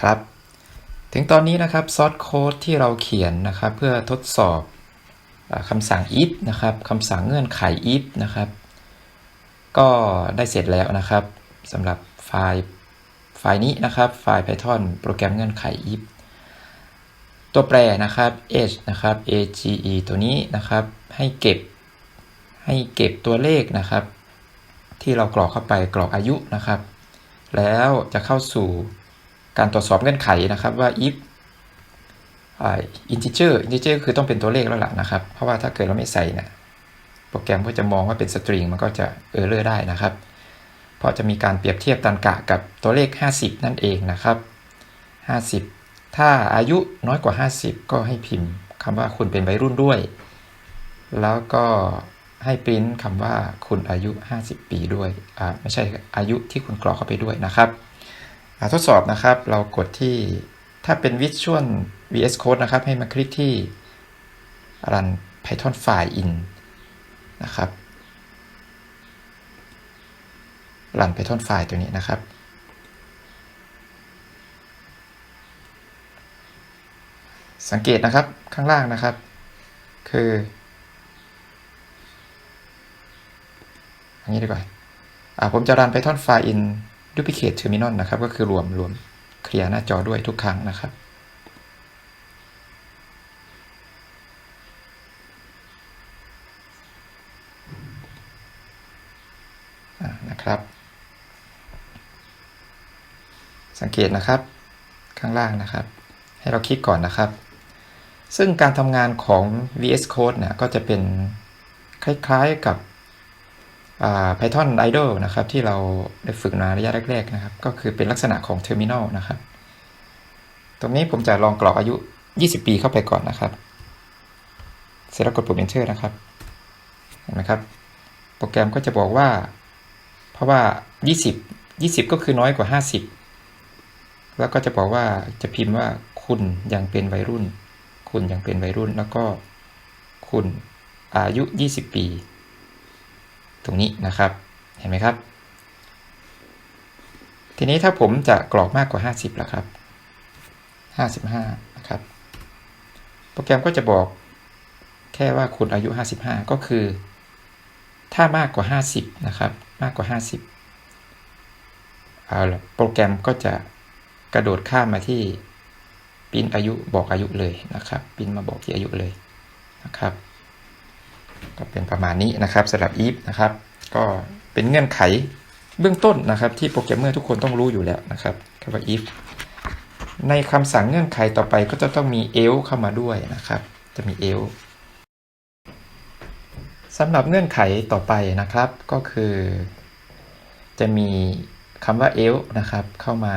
ครับ ถึงตอนนี้นะครับซอสโค้ดที่เราเขียนนะครับเพื่อทดสอบอคำสั่ง if นะครับคำสั่งเงื่อนไข if นะครับ ก็ได้เสร็จแล้วนะครับสำหรับไฟล์ไฟล์นี้นะครับไฟล์ Python โปรแกรมเงื่อนไข if ตัวแปรนะครับ h นะครับ age ตัวนี้นะครับให้เก็บให้เก็บตัวเลขนะครับ ที่เรากรอกเข้าไปกรอกอายุนะครับ แล้วจะเข้าสู่ การตรวจสอบเงื่อนไขนะครับว่า if อ่า integer integer คือต้องเป็นตัวเลขแล้วล่ะนะครับ เพราะว่าถ้าเกิดเราไม่ใส่เนี่ยโปรแกรมก็จะมองว่าเป็น string มันก็จะ error ได้นะครับ เพราะจะมีการเปรียบเทียบตันกะกับตัวเลข 50 นั่นเองนะครับ 50 ถ้าอายุน้อยกว่า 50 ก็ให้พิมพ์คำว่าคุณเป็นวัยรุ่นด้วย แล้วก็ให้ปริ้นคำว่าคุณอายุ 50 ปีด้วยอ่าไม่ใช่อายุที่คุณกรอกเข้าไปด้วยนะครับ ทดสอบนะครับ เรากดที่ถ้าเป็น Visual VS Code นะครับ ให้มาคลิกที่ run Python file in นะครับ run Python file ตัวนี้นะครับ สังเกตนะครับข้างล่างนะครับ คืออย่างนี้ดีกว่าอ่าผมจะรัน Python file in duplicate terminal นะครับ ก็คือรวมรวมเคลียร์หน้าจอด้วยทุกครั้งนะครับ นะครับ สังเกตนะครับข้างล่างนะครับ ให้เราคลิกก่อนนะครับ ซึ่งการทำงานของ VS Code เนี่ยก็จะเป็นคล้ายๆกับ Python Idle นะครับที่เราได้ฝึกมาระยะแรกๆนะครับ ก็คือเป็นลักษณะของ Terminal นะครับ ตรงนี้ผมจะลองกรอกอายุ 20 ปีเข้าไปก่อนนะครับ เสร็จแล้วกดปุ่ม Enter นะครับ เห็นไหมครับ โปรแกรมก็จะบอกว่า เพราะว่า 20 20 ก็คือน้อยกว่า 50 แล้วก็จะบอกว่าจะพิมพ์ว่าคุณยังเป็นวัยรุ่น คุณยังเป็นวัยรุ่น แล้วก็คุณอายุ 20 ปี ตรงนี้นะครับ เห็นไหมครับ ทีนี้ถ้าผมจะกรอกมากกว่า 50ล่ะครับ 55 นะครับ โปรแกรมก็จะบอกแค่ว่าคุณอายุ 55 ก็คือ ถ้ามากกว่า 50 นะครับ มากกว่า 50เอาละโปรแกรมก็จะกระโดดข้ามมาที่ปิ้นอายุบอกอายุเลยนะครับปิ้นมาบอกที่อายุเลยนะครับ ก็เป็นประมาณนี้นะครับสำหรับ if นะครับ ก็เป็นเงื่อนไขเบื้องต้นนะครับ ที่โปรแกรมเมอร์ทุกคนต้องรู้อยู่แล้วนะครับคำว่า if ในคำสั่งเงื่อนไขต่อไปก็จะต้องมี else เข้ามาด้วยนะครับ จะมี else สำหรับเงื่อนไขต่อไปนะครับ ก็คือ จะมีคำว่า else นะครับ เข้ามา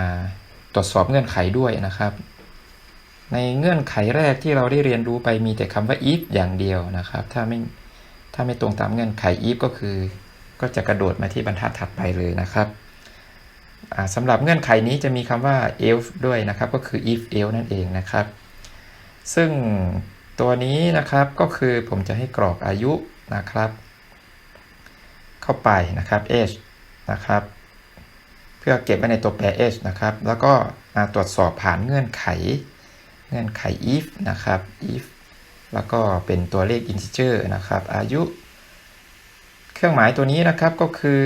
ตรวจสอบเงื่อนไขด้วยนะครับ ในเงื่อนไขแรกที่เราได้เรียนรู้ไปมีแต่คำว่า if อย่างเดียวนะครับ ถ้าไม่ ถ้าไม่ตรงตามเงื่อนไข if ก็คือ ก็จะกระโดดมาที่บรรทัดถัดไปเลยนะครับสำหรับเงื่อนไขนี้จะมีคำว่า else ด้วยนะครับ ก็คือ if else นั่นเองนะครับ ซึ่งตัวนี้นะครับก็คือผมจะให้กรอกอายุนะครับ เข้าไปนะครับ age นะครับ เพื่อเก็บไว้ในตัวแปร age นะครับ แล้วก็มาตรวจสอบผ่านเงื่อนไข เงื่อนไข if นะครับ if แล้วก็เป็นตัวเลข integer นะครับ อายุ เครื่องหมายตัวนี้นะครับก็คือ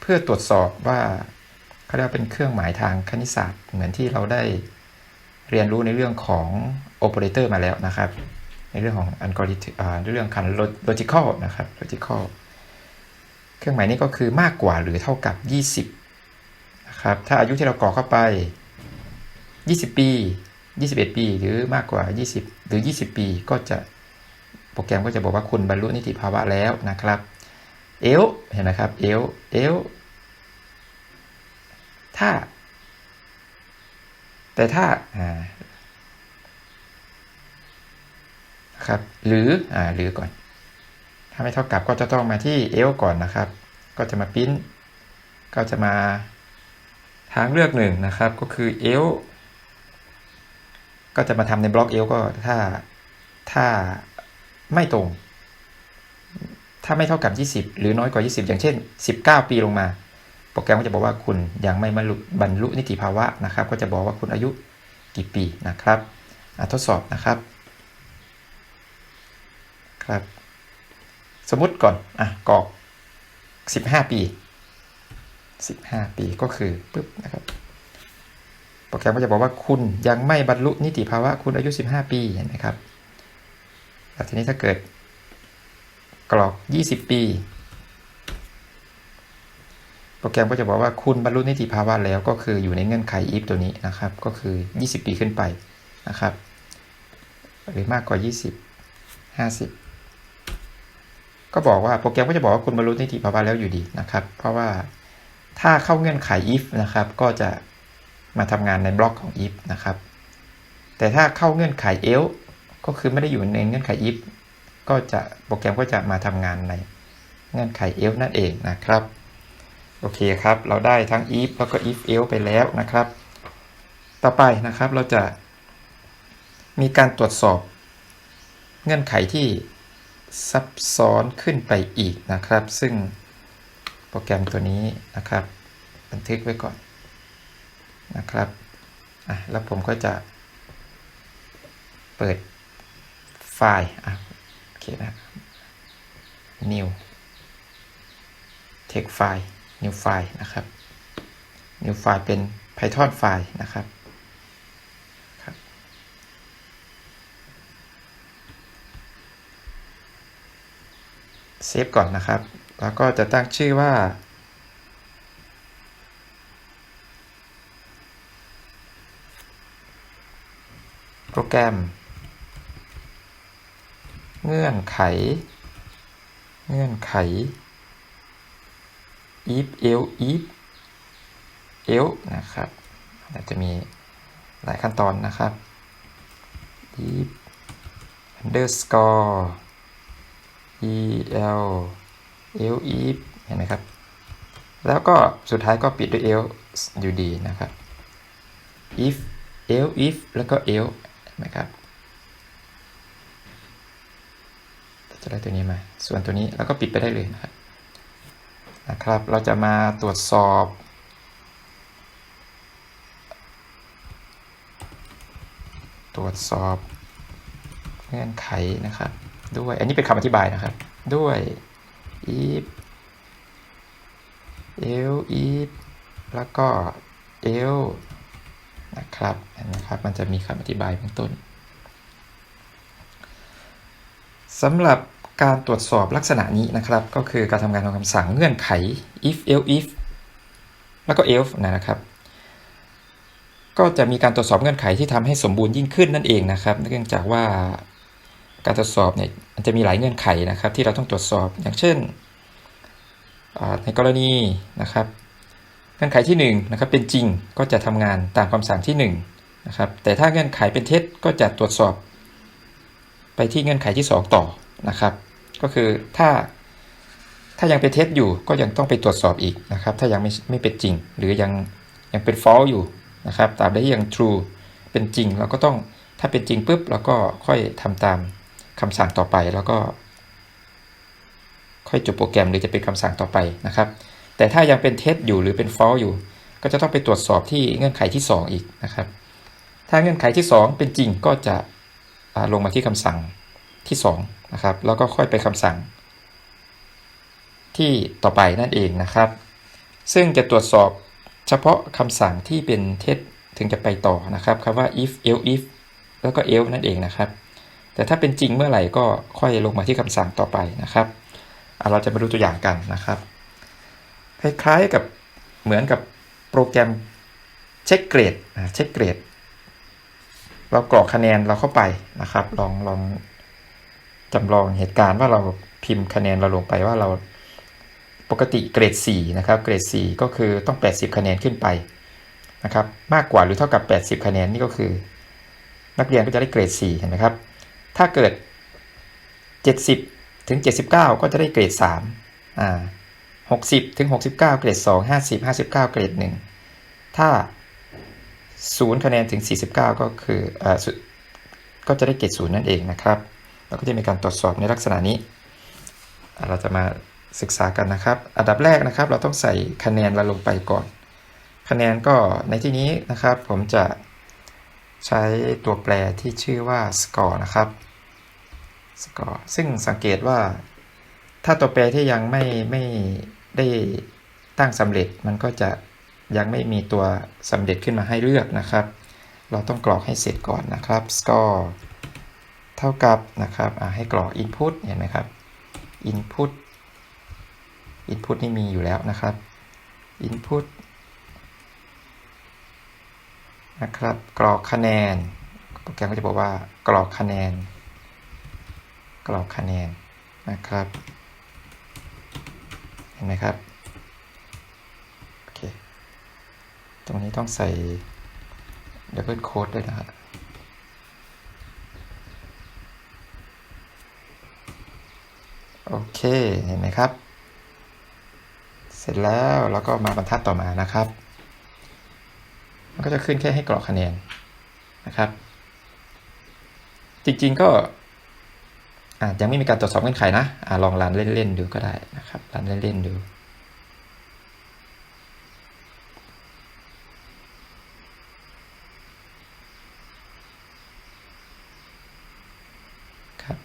เพื่อตรวจสอบว่าเขาเรียกเป็นเครื่องหมายทางคณิตศาสตร์ เหมือนที่เราได้เรียนรู้ในเรื่องของโอเปอเรเตอร์มาแล้วนะครับ ในเรื่องของอัลกอริทึมในเรื่องคัน logical นะครับ logical เครื่องหมายนี้ก็คือมากกว่าหรือเท่ากับ 20นะครับถ้าอายุที่เรากรอกเข้าไป 20 ปี 21 ปี หรือมากกว่า 20 รือ 20 ปีก็จะโปรแกรมก็จะบอกว่าคุณบรรลุนิติภาวะแล้วนะครับ เอลเห็นไหมครับ เอลเอลถ้า แต่ถ้าอ่าครับ หรืออ่าหรือก่อน ถ้าไม่เท่ากับก็จะต้องมาที่เอลก่อนนะครับ ก็จะมาพิมพ์ก็จะมาทางเลือกหนึ่งนะครับ ก็คือเอล ก็จะมาทำในบล็อกเอลก็ถ้าถ้าไม่ตรง ถ้าไม่เท่ากับ 20 หรือน้อยกว่า 20 อย่างเช่น 19 ปีลงมา โปรแกรมก็จะบอกว่าคุณยังไม่บรรลุนิติภาวะนะครับ ก็จะบอกว่าคุณอายุกี่ปีนะครับอะทดสอบนะครับครับ สมมุติก่อนอะกรอก 15 ปี 15 ปีก็คือปึ๊บนะครับ โปรแกรมก็จะบอกว่าคุณยังไม่บรรลุนิติภาวะคุณอายุ 15 ปีเห็นไหมครับแล้วทีนี้ถ้าเกิดกรอก 20 ปี โปรแกรมก็จะบอกว่าคุณบรรลุนิติภาวะแล้วก็คืออยู่ในเงื่อนไข if ตัวนี้นะครับ ก็คือ 20 ปีขึ้นไปนะครับ หรือมากกว่า 20 50 ก็บอกว่าโปรแกรมก็จะบอกว่าคุณบรรลุนิติภาวะแล้วอยู่ดีนะครับ เพราะว่าถ้าเข้าเงื่อนไข if นะครับ ก็จะ มาทำงานในบล็อกของ if นะครับ แต่ถ้าเข้าเงื่อนไข else ก็คือไม่ได้อยู่ในเงื่อนไข if ก็จะโปรแกรมก็จะมาทำงานในเงื่อนไข else นั่นเองนะครับ โอเคครับ เราได้ทั้ง if แล้วก็ if else ไปแล้วนะครับ ต่อไปนะครับเราจะ มีการตรวจสอบ เงื่อนไขที่ซับซ้อนขึ้นไปอีกนะครับ ซึ่งโปรแกรมตัวนี้นะครับ บันทึกไว้ก่อน นะครับอะแล้วผมก็จะเปิดไฟล์อะโอเคนะ new text file new file นะครับ new file เป็น python file นะครับครับ เซฟก่อนนะครับ แล้วก็จะตั้งชื่อว่า โปรแกรม เงื่อนไข เงื่อนไข if else if else นะครับอาจจะมีหลายขั้นตอนนะครับ if underscore el el if เห็นไหมครับ แล้วก็สุดท้ายก็ปิดด้วย else อยู่ดีนะครับ if el if แล้วก็ el เห็ นไหมครับจะได้ตัวนี้มา ส่วนตัวนี้แล้วก็ปิดไปได้เลยนะครับนะครับ เราจะมาตรวจสอบ ตรวจสอบเงื่อนไขนะครับ ด้วยอันนี้เป็นคำอธิบายนะครับ ด้วย if elif แล้วก็ else นะครับนไหมครับ มันจะมีคำอธิบายเบื้องต้นสำหรับการตรวจสอบลักษณะนี้นะครับ ก็คือการทำงานของคำสั่งเงื่อนไข if else if แล้วก็ else นะครับ ก็จะมีการตรวจสอบเงื่อนไขที่ทำให้สมบูรณ์ยิ่งขึ้นนั่นเองนะครับ เนื่องจากว่าการตรวจสอบเนี่ยมันจะมีหลายเงื่อนไขนะครับ ที่เราต้องตรวจสอบอย่างเช่น ในกรณีนะครับ งื่อนไขที่1นะครับเป็นจริงก็จะทำงานตามคำสั่งที่1นะครับแต่ถ้าเงื่อนไขเป็นเท็จก็จะตรวจสอบ ไปที่เงื่อนไขที่ 2 ต่อนะครับ ก็คือถ้าถ้ายังเป็นเท็จอยู่ก็ยังต้องไปตรวจสอบอีกนะครับ ถ้ายังไม่ไม่เป็นจริง หรือยังยังเป็น false อยู่นะครับตาบใดที่ยัง true เป็นจริงเราก็ต้องถ้าเป็นจริงปุ๊บเราก็ค่อยทำตามคำสั่งต่อไปแล้วก็ ค่อยจบโปรแกรมหรือจะเป็นคำสั่งต่อไปนะครับ แต่ถ้ายังเป็นเท็จอยู่หรือเป็น false อยู่ ก็จะต้องไปตรวจสอบที่เงื่อนไขที่ 2 อีกนะครับ ถ้าเงื่อนไขที่ 2 เป็นจริงก็จะลงมาที่คำสั่งที่2นะครับแล้วก็ค่อยไปคำสั่ง ที่ต่อไปนั่นเองนะครับ ซึ่งจะตรวจสอบเฉพาะคำสั่งที่เป็นเท็จถึงจะไปต่อนะครับคำว่า if else if แล้วก็ else นั่นเองนะครับ แต่ถ้าเป็นจริงเมื่อไหร่ก็ค่อยลงมาที่คำสั่งต่อไปนะครับเราจะมาดูตัวอย่างกันนะครับ คล้ายๆกับเหมือนกับโปรแกรมเช็คเกรดเช็คเกรด เรากรอกคะแนนเราเข้าไปนะครับ ลองลองจำลองเหตุการณ์ว่าเราพิมพ์คะแนนเราลงไปว่าเราปกติเกรด 4 นะครับ เกรด 4 ก็คือต้อง 80 คะแนนขึ้นไปนะครับ มากกว่าหรือเท่ากับ 80 คะแนนนี่ก็คือ นักเรียนก็จะได้เกรด 4 เห็นไหมครับ ถ้าเกิด 70 ถึง 79 ก็จะได้เกรด3อ่า 60ถึง69 เกรด 2 50 59 เกรด 1 ถ้า 0 คะแนนถึง 49 ก็คืออ่าก็จะได้เกรด 0 นั่นเองนะครับเราก็จะมีการตรวจสอบในลักษณะนี้ เราจะมาศึกษากันนะครับ อันดับแรกนะครับ เราต้องใส่คะแนนเราลงไปก่อน คะแนนก็ในที่นี้นะครับ ผมจะใช้ตัวแปรที่ชื่อว่า score นะครับ score ซึ่งสังเกตว่าถ้าตัวแปรที่ยังไม่ไม่ ได้ตั้งสำเร็จมันก็จะยังไม่มีตัวสำเร็จขึ้นมาให้เลือกนะครับ เราต้องกรอกให้เสร็จก่อนนะครับ score เท่ากับนะครับให้กรอก input เห็นไหมครับ input input นี่มีอยู่แล้วนะครับ input นะครับ กรอกคะแนน โปรแกรมก็จะบอกว่ากรอกคะแนน กรอกคะแนนนะครับ ห็นไหมครับโอเคตรงนี้ต้องใส่ double quote ด้วยนะครับโอเคเห็นไหมครับ เสร็จแล้วเราก็มาบรรทัดต่อมานะครับ มันก็จะขึ้นแค่ให้กรอกคะแนนนะครับ จริงๆก็ ยังไม่มีการตรวจสอบเงื่อนไขนะอะลองรันเล่นๆดูก็ได้นะครับรันเล่นๆดูครับ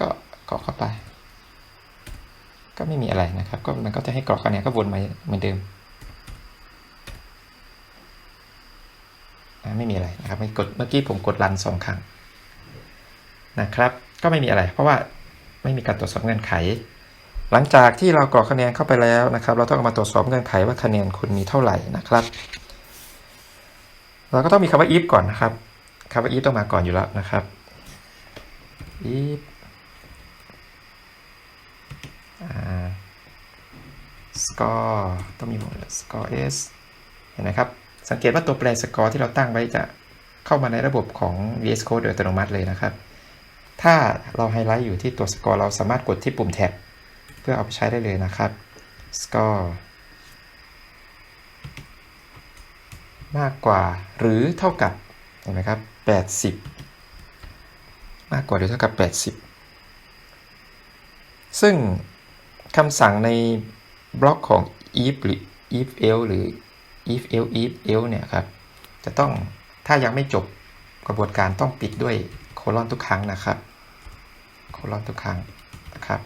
ก็กรอกเข้าไป ก็ไม่มีอะไรนะครับ ก็มันก็จะให้กรอกคะแนนก็วนมาเหมือนเดิมไม่มีอะไรนะครับไม่กดเมื่อกี้ผมกดรันสองครั้ง นะครับ ก็ไม่มีอะไร เพราะว่าไม่มีการตรวจสอบเงื่อนไข หลังจากที่เรากรอกคะแนนเข้าไปแล้วนะครับ เราต้องมาตรวจสอบเงื่อนไขว่าคะแนนคุณมีเท่าไหร่นะครับ เราก็ต้องมีคำว่า if ก่อนนะครับคำว่า if ต้องมาก่อนอยู่แล้วนะครับ if score ต้องมีหัว score s เห็นไหมครับ สังเกตว่าตัวแปร score ที่เราตั้งไว้จะเข้ามาในระบบของ VS Code โดยอัตโนมัติเลยนะครับ ถ้าเราไฮไลท์อยู่ที่ตัว score เราสามารถกดที่ปุ่มแท็บเพื่อเอาไปใช้ได้เลยนะครับ score มากกว่าหรือเท่ากับเห็นไหมครับ 80 มากกว่าหรือเท่ากับ 80 ซึ่งคำสั่งในบล็อกของ if หรือ if else หรือ if else if else เนี่ยครับ จะต้องถ้ายังไม่จบกระบวนการต้องปิดด้วยโคลอนทุกครั้งนะครับ โคลอนทุกครั้งนะครับ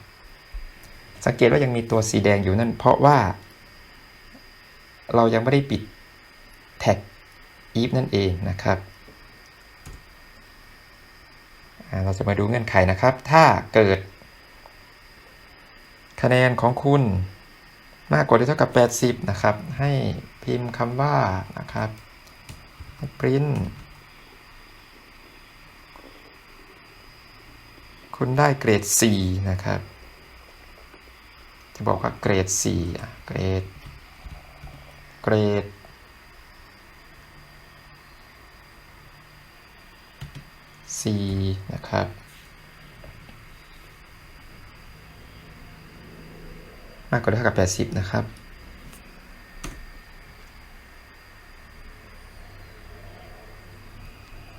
สังเกตว่ายังมีตัวสีแดงอยู่นั่น เพราะว่า เรายังไม่ได้ปิดแท็ก if นั่นเองนะครับเราจะมาดูเงื่อนไขนะครับ ถ้าเกิด คะแนนของคุณมากกว่าหรือเท่ากับ 80 นะครับ ให้พิมพ์คำว่านะครับ print คุณได้เกรด 4 นะครับ จะบอกว่าเกรด 4 อะ เกรด เกรด 4 นะครับมากกว่าเท่ากับ 80 นะครับ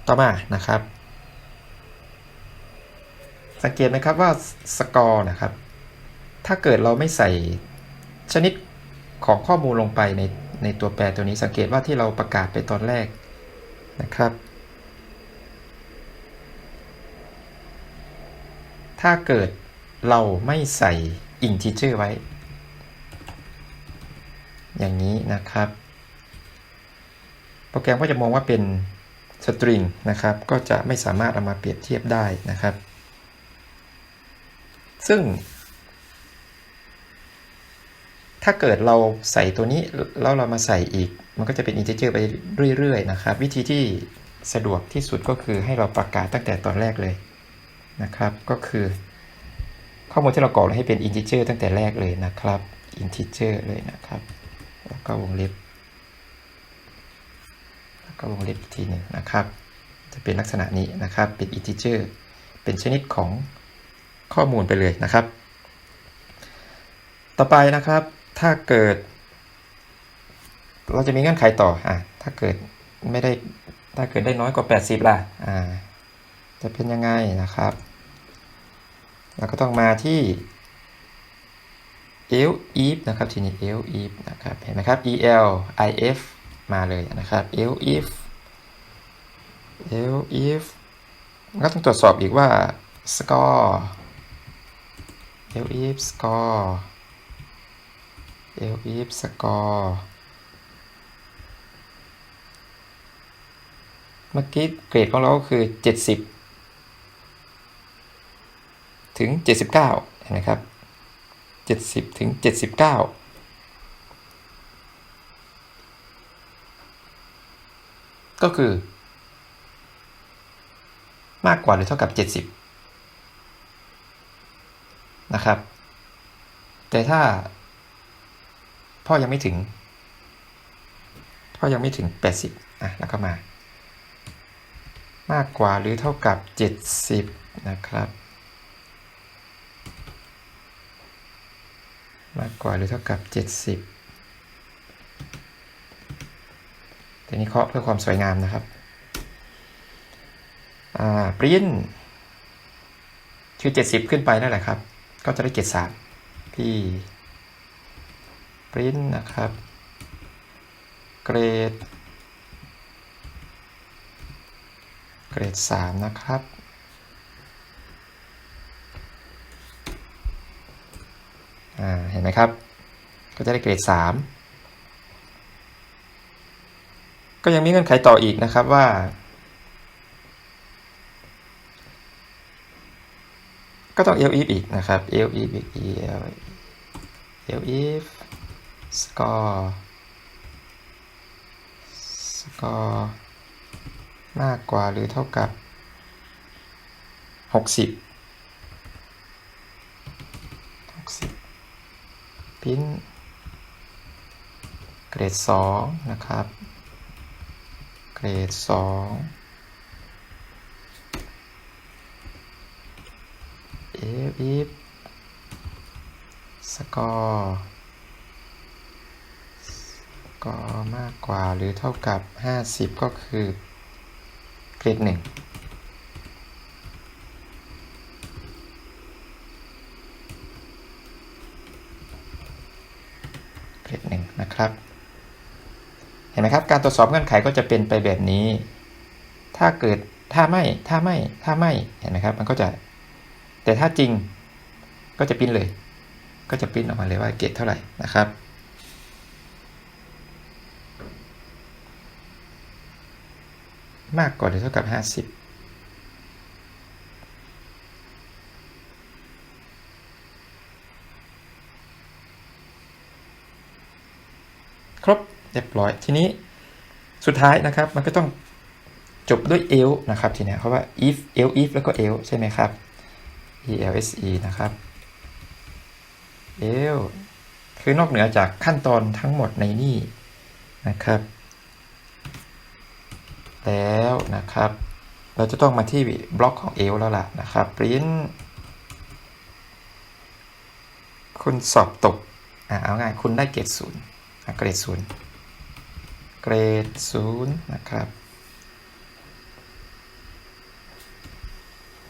ต่อมานะครับ สังเกตไหมครับว่าสกอร์นะครับ ถ้าเกิดเราไม่ใส่ชนิดของข้อมูลลงไปในในตัวแปรตัวนี้สังเกตว่าที่เราประกาศไปตอนแรกนะครับ ถ้าเกิดเราไม่ใส่อิงทิเจอร์ไว้ อย่างนี้นะครับ โปรแกรมก็จะมองว่าเป็นสตริงนะครับ ก็จะไม่สามารถเอามาเปรียบเทียบได้นะครับ ซึ่ง ถ้าเกิดเราใส่ตัวนี้แล้วเรามาใส่อีก มันก็จะเป็นอินทิเจอร์ไปเรื่อยๆนะครับ วิธีที่สะดวกที่สุดก็คือให้เราประกาศตั้งแต่ตอนแรกเลยนะครับ ก็คือ ข้อมูลที่เรากรอกให้เป็นอินทิเจอร์ตั้งแต่แรกเลยนะครับอินทิเจอร์เลยนะครับ แล้วก็วงเล็บ แล้วก็วงเล็บอีกทีหนึ่งนะครับ จะเป็นลักษณะนี้นะครับ เป็นอินทิเจอร์ เป็นชนิดของ ข้อมูลไปเลยนะครับ ต่อไปนะครับ ถ้าเกิด เราจะมีเงื่อนไขต่ออะถ้าเกิดไม่ได้ถ้าเกิดได้น้อยกว่า 80ล่ะอ่าจะเป็นยังไงนะครับเราก็ต้องมาที่ el if นะครับทีนี้ el if นะครับเห็นไหมครับ el if มาเลยนะครับ el if el if ก็ต้องตรวจสอบอีกว่า score l if score el if score เมื่อกี้เกรดของเราก็คือ 70 ถึง 79 เห็นไหมครับ 70 ถึง 79ก็คือ มากกว่าหรือเท่ากับ 70 นะครับ แต่ถ้า พ่อยังไม่ถึง พ่อยังไม่ถึง 80อะแล้วก็มา มากกว่าหรือเท่ากับ 70 นะครับ มากกว่าหรือเท่ากับ 70แต่นี้เคาะเพื่อความสวยงามนะครับอ่าปริ้นคือ 70 ขึ้นไปนั่นแหละครับ ก็จะได้เกรด3ที่ปริ้นนะครับ เกรด เกรด3นะครับอ่าเห็นไหมครับ ก็จะได้เกรด 3 ก็ยังมีเงื่อนไขต่ออีกนะครับว่า ก็ต้อง elif อีกนะครับ else if อีก else if score score มากกว่าหรือเท่ากับ 60 60พิ้นเกรด 2 นะครับ เกรด 2 if if score ก็มากกว่าหรือเท่ากับ 50 ก็คือเกรด1เกรด1นะครับ เห็นไหมครับ การตรวจสอบเงื่อนไขก็จะเป็นไปแบบนี้ ถ้าเกิดถ้าไม่ ถ้าไม่ ถ้าไม่ เห็นไหมครับ มันก็จะ แต่ถ้าจริงก็จะปิ้นเลย ก็จะปิ้นออกมาเลยว่าเกรดเท่าไหร่นะครับมากกว่าหรือเท่ากับ 50 ครบเรียบร้อยทีนี้สุดท้ายนะครับมันก็ต้องจบด้วย else นะครับทีนี้เพราะว่า if else if แล้วก็ else ใช่ไหมครับ else นะครับ else คือนอกเหนือจากขั้นตอนทั้งหมดในนี่นะครับ แล้วนะครับ เราจะต้องมาที่บล็อกของ else แล้วล่ะนะครับ print คุณสอบตกอะเอาง่ายคุณได้เกรดศูนย์เกรดศูนย์เกรดศูนย์นะครับ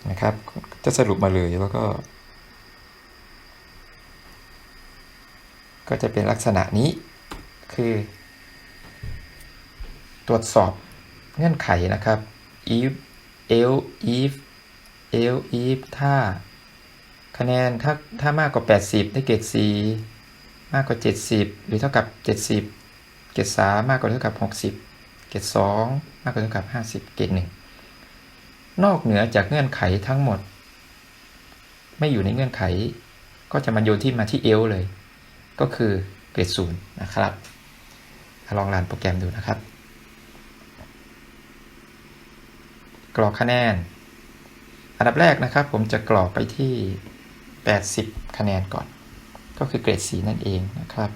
นะครับ จะสรุปมาเลยแล้วก็ ก็จะเป็นลักษณะนี้คือ ตรวจสอบเงื่อนไขนะครับ if else if else if ถ้า คะแนนถ้าถ้ามากกว่า 80 ได้เกรด4มากกว่า 70 หรือเท่ากับ 70 เกรด3มากกว่าหรือเท่ากับ 60 เกรด2มากกว่าหรือเท่ากับ 50 เกรด1 นอกเหนือจากเงื่อนไขทั้งหมด ไม่อยู่ในเงื่อนไข ก็จะมาโยนที่มาที่ else เลย ก็คือเกรด0นะครับ ลองรันโปรแกรมดูนะครับ กรอกคะแนน อันดับแรกนะครับ ผมจะกรอกไปที่ 80 คะแนนก่อน ก็คือเกรด C นั่นเองนะครับ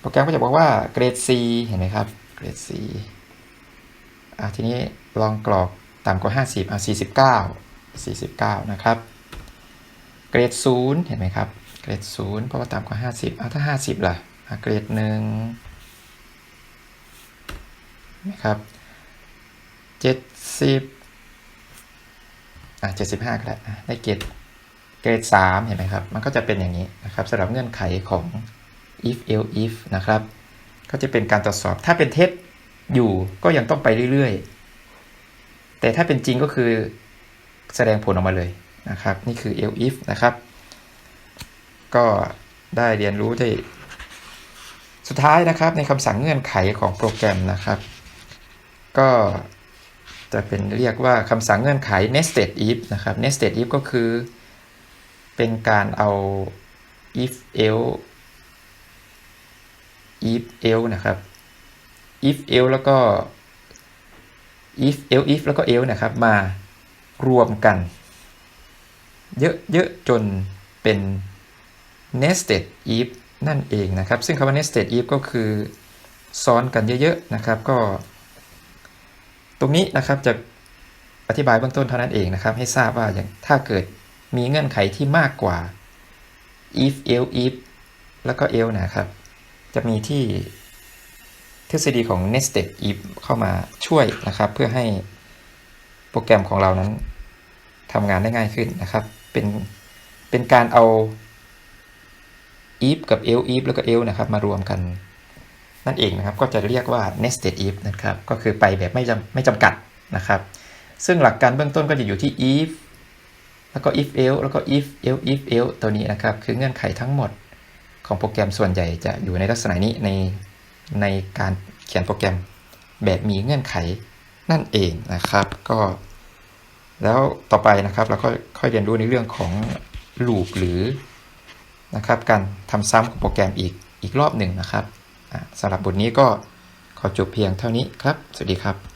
โปรแกรมก็จะบอกว่าเกรด C เห็นไหมครับ เกรด C อะทีนี้ลองกรอกต่ำกว่า 50อะ49 49 นะครับ เกรด 0 เห็นไหมครับ เกรด 0 เพราะว่าต่ำกว่า 50อะถ้า 50 ล่ะอะเกรด 1 นะครับ 70อะ75ก็ได้อะได้เกรดเกรด 3 เห็นไหมครับ มันก็จะเป็นอย่างนี้นะครับสำหรับเงื่อนไขของ if else if นะครับ ก็จะเป็นการตรวจสอบ ถ้าเป็นเท็จ อยู่ก็ยังต้องไปเรื่อยๆ แต่ถ้าเป็นจริงก็คือแสดงผลออกมาเลยนะครับ นี่คือ else if นะครับ ก็ได้เรียนรู้ได้สุดท้ายนะครับในคำสั่งเงื่อนไขของโปรแกรมนะครับ ก็จะเป็นเรียกว่าคำสั่งเงื่อนไข nested if นะครับ nested if ก็คือ เป็นการเอา if else if else นะครับ if else แล้วก็ if else if แล้วก็ else นะครับมารวมกัน เยอะๆจนเป็น nested if นั่นเองนะครับ ซึ่งคำว่า nested if ก็คือซ้อนกันเยอะๆนะครับก็ ตรงนี้นะครับจะอธิบายเบื้องต้นเท่านั้นเองนะครับ ให้ทราบว่าอย่างถ้าเกิดมีเงื่อนไขที่มากกว่า if else if แล้วก็ else นะครับ จะมีที่ ทฤษฎีของ nested if เข้ามาช่วยนะครับ เพื่อให้โปรแกรมของเรานั้นทำงานได้ง่ายขึ้นนะครับ เป็นเป็นการเอา if กับ else if แล้วก็ else นะครับ มารวมกันนั่นเองนะครับ ก็จะเรียกว่า nested if นะครับ ก็คือไปแบบไม่จำไม่จำกัดนะครับ ซึ่งหลักการเบื้องต้นก็จะอยู่ที่ if แล้วก็ if else แล้วก็ if else if else ตัวนี้นะครับ คือเงื่อนไขทั้งหมดของโปรแกรมส่วนใหญ่จะอยู่ในลักษณะนี้ใน ในการเขียนโปรแกรมแบบมีเงื่อนไขนั่นเองนะครับ ก็ แล้วต่อไปนะครับเราก็ค่อยเรียนรู้ในเรื่องของ loop หรือนะครับการทำซ้ำของโปรแกรมอีกอีกรอบหนึ่งนะครับสำหรับบทนี้ก็ขอจบเพียงเท่านี้ครับ สวัสดีครับ